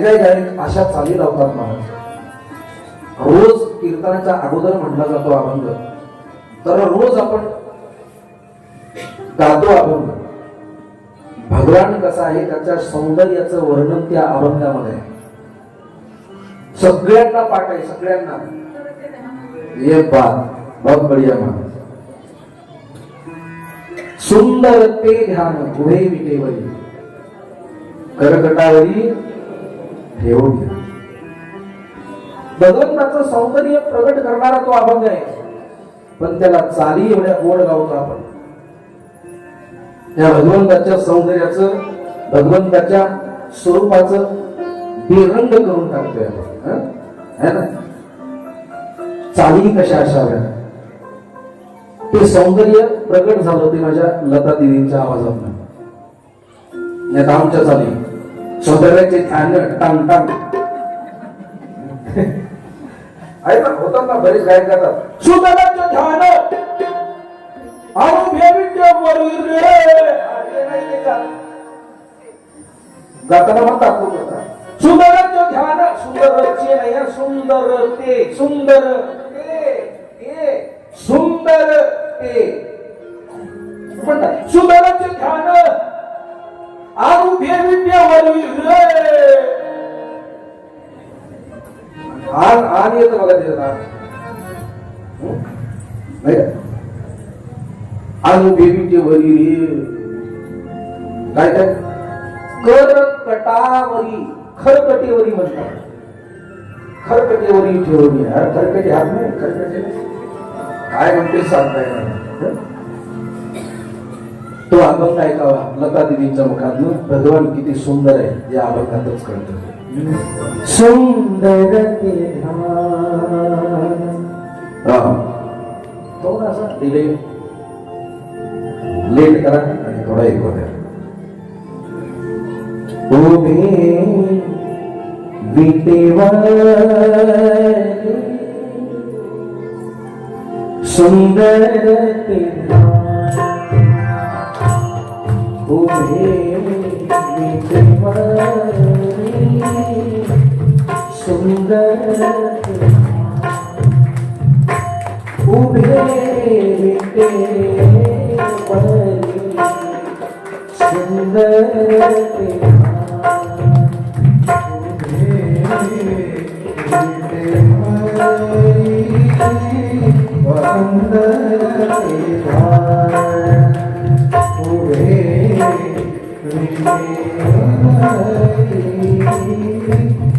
काही गायक अशा चाली लावतात महाराज. रोज कीर्तनाच्या अगोदर म्हटला जातो अभंग तर रोज आपण गातो अभंग भगवान कसा आहे? त्याच्या सौंदर्याचं वर्णन त्या अभंगामध्ये आहे. सगळ्यांना पाठ आहे सगळ्यांना. ये बात बहुत बढिया महाराज. सुंदर ते ध्यान पुढे विटेवरी. करकटावरी घेऊन घ्या. भगवंताचं सौंदर्य प्रगट करणारा तो अभंग आहे. पण त्याला चाली एवढ्या गोड गावतो आपण. या भगवंताच्या सौंदर्याचं भगवंताच्या स्वरूपाचं बेरंग करून टाकतोय आपण ना? चाली कशा असाव्या? ते सौंदर्य प्रगट झालं ते माझ्या लता दिदींच्या आवाजात आमच्या चाली. सौंदर्याचे ध्यान टांग टांग आहे ना होतात ना बरेच गायक गातात. सुंदराचं ध्यान अनुभवित्यावरील रे. नाही गाताना म्हणतात कोण ध्यान सुंदरचे नाही सुंदर ते सुंदर ते ते सुंदर ते. म्हणतात सुंदराचे ध्यान अनुभवित्यावरील रे आण आण येतं बघा त्याच्यात आण हं? नाही वरी काय काय? करकटावरी खरकटेवरी म्हणतात. खरकटेवरी ठेवली यार खरकटे हात नाही खरकटे काय म्हणते सांगताय तो अभंग ऐकावा. लता दिदींच्या मुखातून भगवान किती सुंदर आहे या अभंगातच कळतं. सुंदर के हा थोडासा डिले लेट करा आणि थोडा एक होत्या उभे विटेवर सुंदर ते उभे विटेवर सुंदर ते उभे विटेवर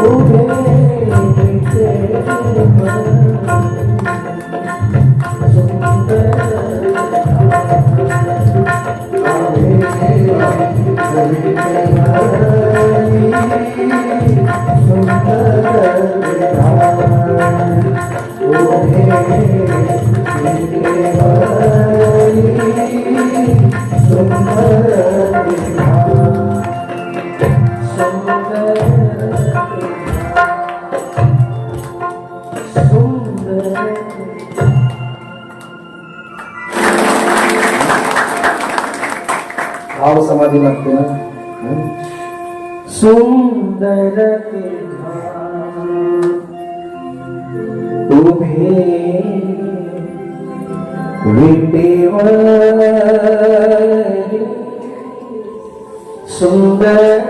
सुंदर भाव समाधी लागते ना सुंदर उभे विटेवर सुंदर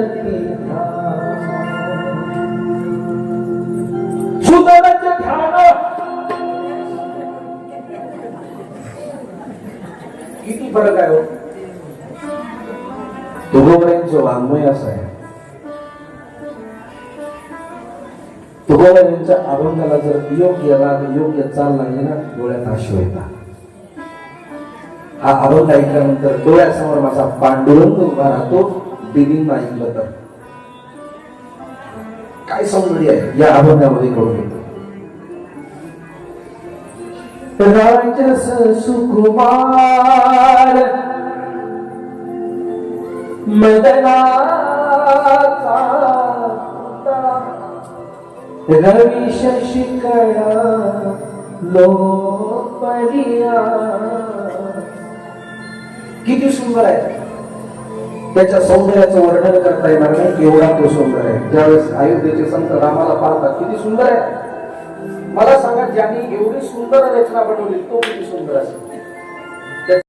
किती फरक आहे हो? वाङ्मय असं आहे. तुकोबरायांच्या अभंगाला जर योग्य राग योग्य चाल लागली ना डोळ्यात आशू येतात. हा अभंग ऐकल्यानंतर डोळ्यासमोर माझा पांडुरंग उभा राहतो दिदींना ऐकलं तर. काय सौंदर्य आहे या अभंगामध्ये कळून येतं. राजस सुकुमार मदना रवी शशिकळा लोपरिया किती सुंदर आहे. त्याच्या सौंदर्याचं वर्णन करता येणार नाही एवढा तो सुंदर आहे. ज्यावेळेस अयोध्येचे संत रामाला पाहतात किती सुंदर आहे. मला सांगा ज्यांनी एवढी सुंदर रचना बनवली तो किती सुंदर असेल